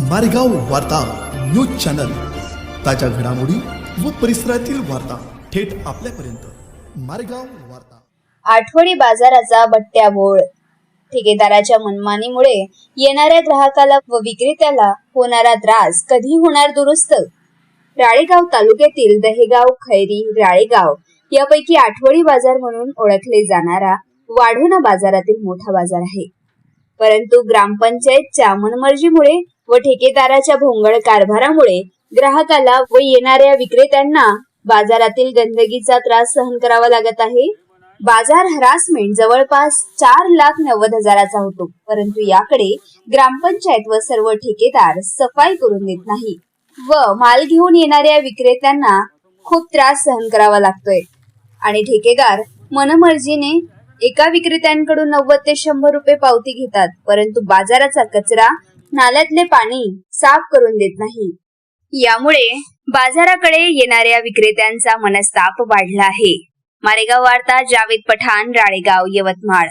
मारेगाव वार्ता news channel. ताज्या घडामोडी व परिसरातील वार्ता थेट आपल्यापर्यंत. मारेगाव वार्ता. आठवडी बाजाराचा बट्ट्या बोळ. ठेकेदाराच्या मनमानीमुळे येणाऱ्या ग्राहकाला व विक्रेत्याला होणारा त्रास कधी होणार दुरुस्त? राळेगाव तालुक्यातील दहेगाव खैरी राळेगाव यापैकी आठवडी बाजार म्हणून ओळखले जाणारा वाढोणा बाजारातील मोठा बाजार आहे. परंतु ग्रामपंचायतच्या मनमर्जीमुळे व ठेकेदाराच्या भोंगळ कारभारामुळे ग्राहकाला व येणाऱ्या विक्रेत्यांना बाजारातील गंदगीचा त्रास सहन करावा लागत आहे. बाजार हरासमेंट जवळपास चार लाख नव्वद हजाराचा होतो परंतु याकडे ग्रामपंचायत व सर्व ठेकेदार सफाई करून देत नाही व माल घेऊन येणाऱ्या विक्रेत्यांना खूप त्रास सहन करावा लागतोय. आणि ठेकेदार मनमर्जीने एका विक्रेत्यांकडून नव्वद ते शंभर रुपये पावती घेतात परंतु बाजाराचा कचरा नाल्यातले पाणी साफ करून देत नाही. यामुळे बाजाराकडे येणाऱ्या विक्रेत्यांचा मनस्ताप वाढला आहे. मारेगाव वार्ता जावेद पठाण राळेगाव यवतमाळ.